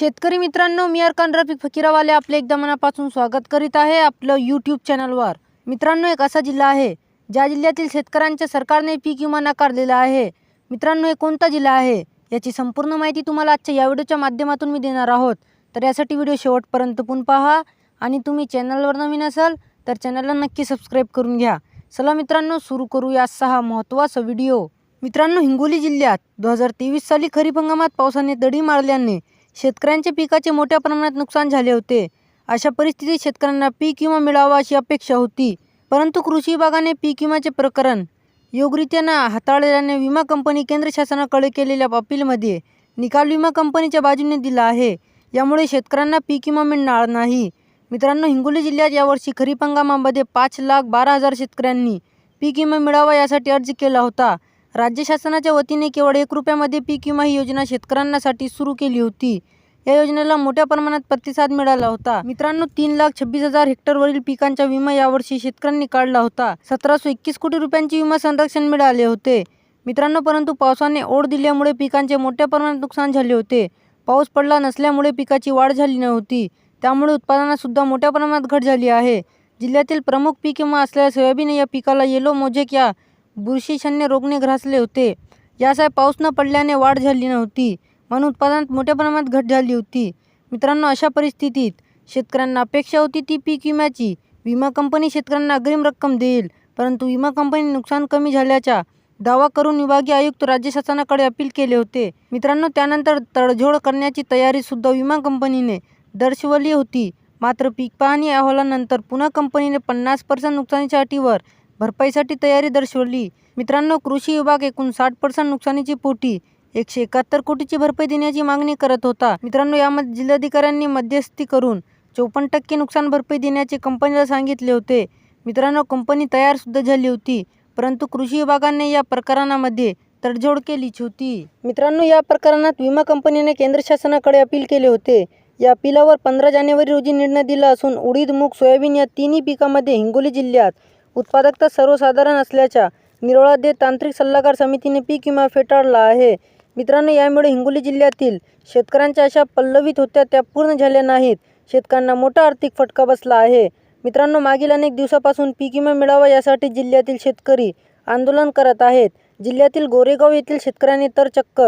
शेतकरी मित्रांनो मी अरकान रफिक फकीरावाले आपले एकदा मनापासून स्वागत करीत आहे आपलं यूट्यूब चॅनलवर मित्रांनो एक असा जिल्हा आहे ज्या जिल्ह्यातील शेतकऱ्यांच्या सरकारने पीक विमा नाकारलेला आहे. मित्रांनो हे कोणता जिल्हा आहे? याची संपूर्ण माहिती तुम्हाला आजच्या या व्हिडिओच्या माध्यमातून मी देणार आहोत. तर यासाठी व्हिडिओ शेवटपर्यंत पण पहा. आणि तुम्ही चॅनलवर नवीन असाल तर चॅनलला नक्की सबस्क्राईब करून घ्या. चला मित्रांनो सुरू करूया आजचा हा महत्त्वाचा व्हिडिओ. मित्रांनो हिंगोली जिल्ह्यात दोन हजार तेवीस साली खरीप हंगामात पावसाने दडी मारल्याने शेतकऱ्यांच्या पिकाचे मोठ्या प्रमाणात नुकसान झाले होते. अशा परिस्थितीत शेतकऱ्यांना पीक विमा मिळावा अशी अपेक्षा होती. परंतु कृषी विभागाने पीक विम्याचे प्रकरण योग्यरित्यानं हाताळल्याने विमा कंपनी केंद्र शासनाकडे केलेल्या अपीलमध्ये निकाल विमा कंपनीच्या बाजूने दिला आहे. यामुळे शेतकऱ्यांना पीक विमा मिळणार नाही. मित्रांनो हिंगोली जिल्ह्यात यावर्षी खरीप हंगामामध्ये पाच लाख बारा हजार शेतकऱ्यांनी पीक विमा मिळावा यासाठी अर्ज केला होता. राज्य शासनाच्या वतीने केवळ एक रुपयामध्ये पीक विमा ही योजना शेतकऱ्यांसाठी सुरू केली होती. या योजनेला मोठ्या प्रमाणात प्रतिसाद मिळाला होता. मित्रांनो तीन लाख छब्बीस हजार हेक्टरवरील पिकांचा विमा यावर्षी शेतकऱ्यांनी काढला होता. सतराशे एकवीस कोटी रुपयांचे विमा संरक्षण मिळाले होते. मित्रांनो परंतु पावसाने ओढ दिल्यामुळे पिकांचे मोठ्या प्रमाणात नुकसान झाले होते. पाऊस पडला नसल्यामुळे पिकाची वाढ झाली नव्हती. त्यामुळे उत्पादनातसुद्धा मोठ्या प्रमाणात घट झाली आहे. जिल्ह्यातील प्रमुख पीक विमा असलेल्या सोयाबीन या पिकाला येलो मोजेक या बुरशीजन्य रोगने ग्रासले होते. याशिवाय पाऊस न पडल्याने वाढ झाली नव्हती. म्हणून उत्पादनात मोठ्या प्रमाणात घट झाली होती. मित्रांनो अशा परिस्थितीत शेतकऱ्यांना अपेक्षा होती ती पीक विम्याची. विमा कंपनी शेतकऱ्यांना अग्रिम रक्कम देईल. परंतु विमा कंपनी नुकसान कमी झाल्याचा दावा करून विभागीय आयुक्त राज्य शासनाकडे अपील केले होते. मित्रांनो त्यानंतर तडजोड करण्याची तयारी सुद्धा विमा कंपनीने दर्शवली होती. मात्र पीक पाहणी अहवालानंतर पुन्हा कंपनीने पन्नास पर्सेंट नुकसानीच्या अटीवर भरपाईसाठी तयारी दर्शवली. मित्रांनो कृषी विभाग एकूण साठ पर्सेंट नुकसानीची पोटी एकशे एकाहत्तर कोटीची भरपाई देण्याची मागणी करत होता. मित्रांनो यामध्ये जिल्हाधिकाऱ्यांनी मध्यस्थी करून चौपन्न टक्के नुकसान भरपाई देण्याचे कंपनीला सांगितले होते. मित्रांनो कंपनी तयार सुद्धा झाली होती परंतु कृषी विभागाने या प्रकरणामध्ये तडजोड केलीच होती. मित्रांनो या प्रकरणात विमा कंपनीने केंद्र शासनाकडे अपील केले होते. या अपिलावर पंधरा जानेवारी रोजी निर्णय दिला असून उडीद मूग सोयाबीन या तिन्ही पिकामध्ये हिंगोली जिल्ह्यात उत्पादकता सर्वसाधारण असल्याच्या निरोळा देत तांत्रिक सल्लागार समितीने पीक विमा फेटाळला आहे. मित्रांनो यामुळे हिंगोली जिल्ह्यातील शेतकऱ्यांच्या अशा पल्लवित होत्या त्या पूर्ण झाल्या नाहीत. शेतकऱ्यांना मोठा आर्थिक फटका बसला आहे. मित्रांनो मागील अनेक दिवसापासून पीक विमा मिळावा यासाठी जिल्ह्यातील शेतकरी आंदोलन करत आहेत. जिल्ह्यातील गोरेगाव येथील शेतकऱ्यांनी तर चक्क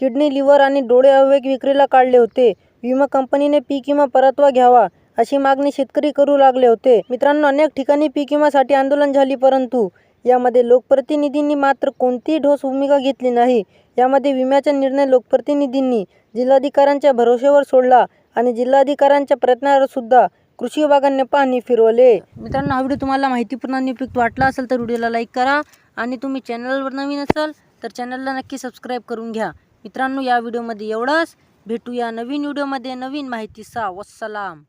किडनी लिव्हर आणि डोळे अवयव विक्रीला काढले होते. विमा कंपनीने पीक विमा परतवा घ्यावा अशी मागणी शेतकरी करू लागले होते. मित्रांनो अनेक ठिकाणी पीक विम्यासाठी आंदोलन झाली परंतु यामध्ये लोकप्रतिनिधींनी मात्र कोणतीही ठोस भूमिका घेतली नाही. यामध्ये विम्याचा निर्णय लोकप्रतिनिधींनी जिल्हाधिकाऱ्यांच्या भरोश्यावर सोडला आणि जिल्हाधिकाऱ्यांच्या प्रयत्नावर सुद्धा कृषी विभागाने पाणी फिरवले. मित्रांनो हा व्हिडिओ तुम्हाला माहितीपूर्ण आणि उपयुक्त वाटला असेल तर व्हिडिओला लाईक करा आणि तुम्ही चॅनलवर नवीन असाल तर चॅनलला नक्की सबस्क्राईब करून घ्या. मित्रांनो या व्हिडिओमध्ये एवढंच. भेटूया नवीन व्हिडिओमध्ये नवीन माहितीचा. वस्सलाम.